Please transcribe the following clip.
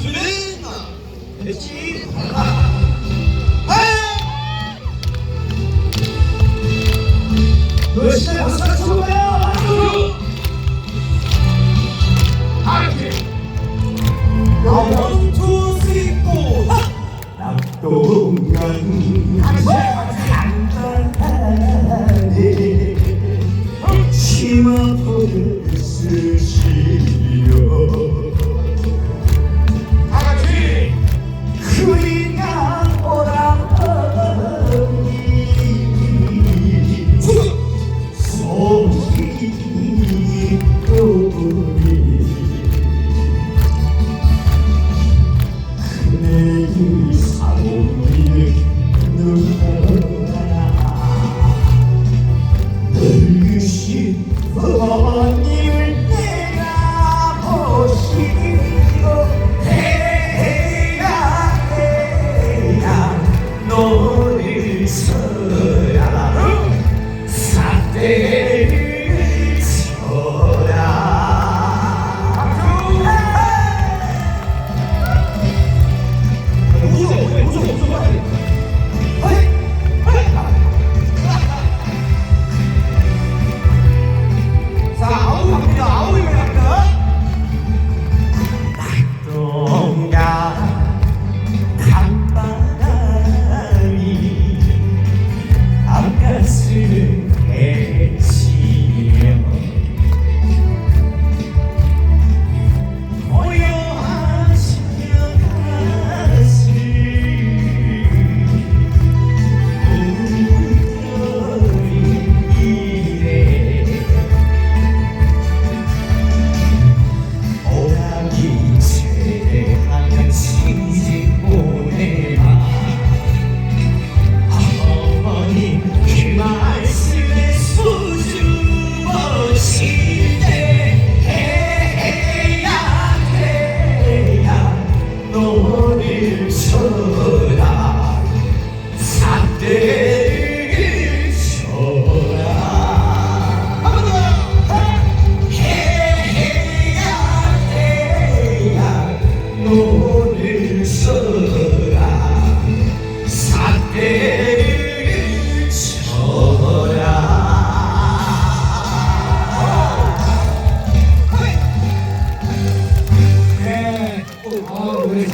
수레나 시대 박사 쳐봐요 보는 쓰시려 무조건 무조건 무조건 일서라 산대를 쳐라. 해야 서